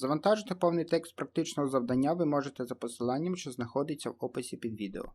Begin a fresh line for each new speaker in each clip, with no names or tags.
Завантажити повний текст практичного завдання ви можете за посиланням, що знаходиться в описі під відео.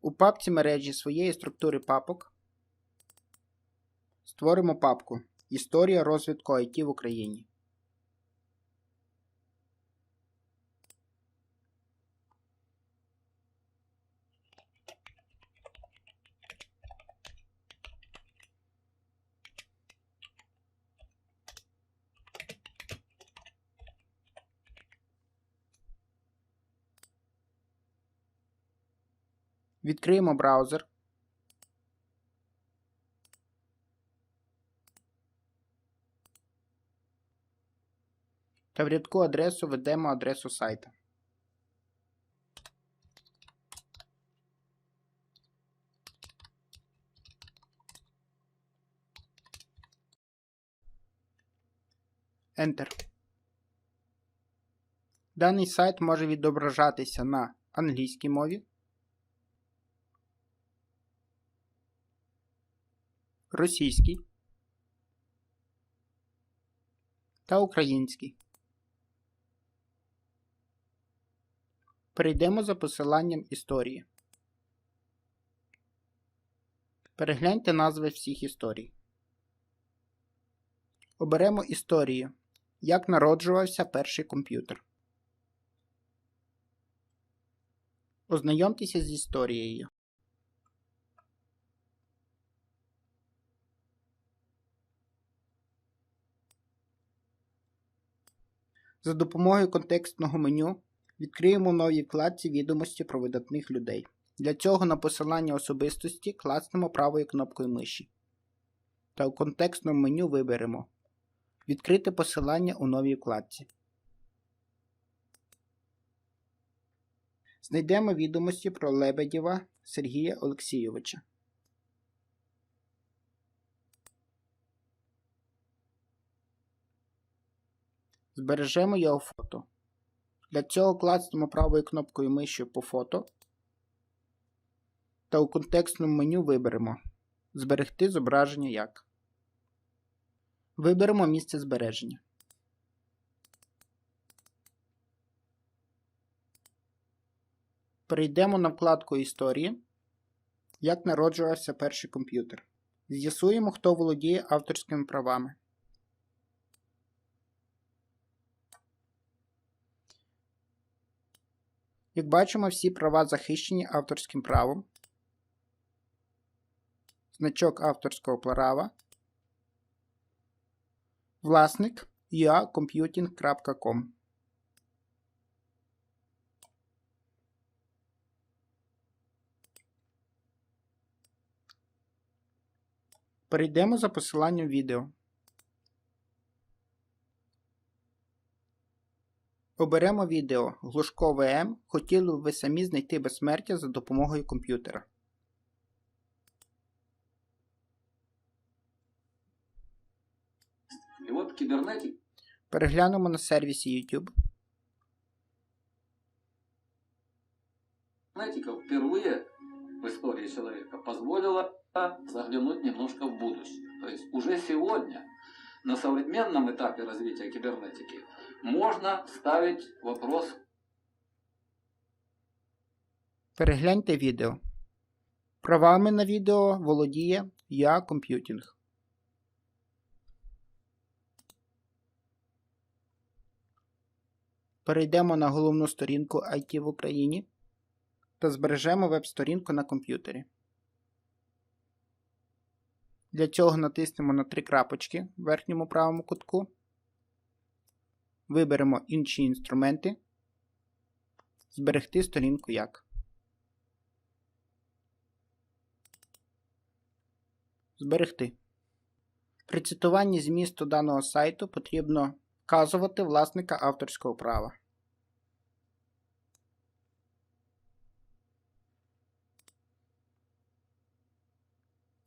У папці мережі своєї структури папок створимо папку Історія розвитку IT в Україні. Відкриємо браузер. Та в рядку адресу введемо адресу сайта. Enter. Даний сайт може відображатися на англійській мові, російський та український. Перейдемо за посиланням історії. Перегляньте назви всіх історій. Оберемо історію. Як народжувався перший комп'ютер. Ознайомтеся з історією. За допомогою контекстного меню відкриємо новій вкладці відомості про видатних людей. Для цього на посилання особистості класнемо правою кнопкою миші. Та у контекстному меню виберемо Відкрити посилання у новій вкладці. Знайдемо відомості про Лебедєва Сергія Олексійовича. Збережемо його фото. Для цього клацнемо правою кнопкою миші по фото та у контекстному меню виберемо Зберегти зображення як. Виберемо місце збереження. Перейдемо на вкладку Історії. Як народжувався перший комп'ютер. З'ясуємо, хто володіє авторськими правами. Як бачимо, всі права захищені авторським правом. Значок авторського права. Власник uacomputing.com Перейдемо за посиланням відео. Оберемо відео Глушко ВМ. Хотіли б ви самі знайти безсмертя за допомогою комп'ютера.
И вот кибернетик
Переглянемо на сервісі YouTube.
кибернетика впервые в истории человека позволила заглянуть немножко в будущее. То есть уже сегодня на современном этапе развития кибернетики можно ставить вопрос
Перегляньте відео. Правами на відео володіє Я Computing. Перейдемо на головну сторінку IT в Україні та збережемо веб-сторінку на комп'ютері. Для цього натиснемо на три крапочки в верхньому правому кутку. Виберемо інші інструменти. Зберегти сторінку як. Зберегти. При цитуванні змісту даного сайту потрібно вказувати власника авторського права.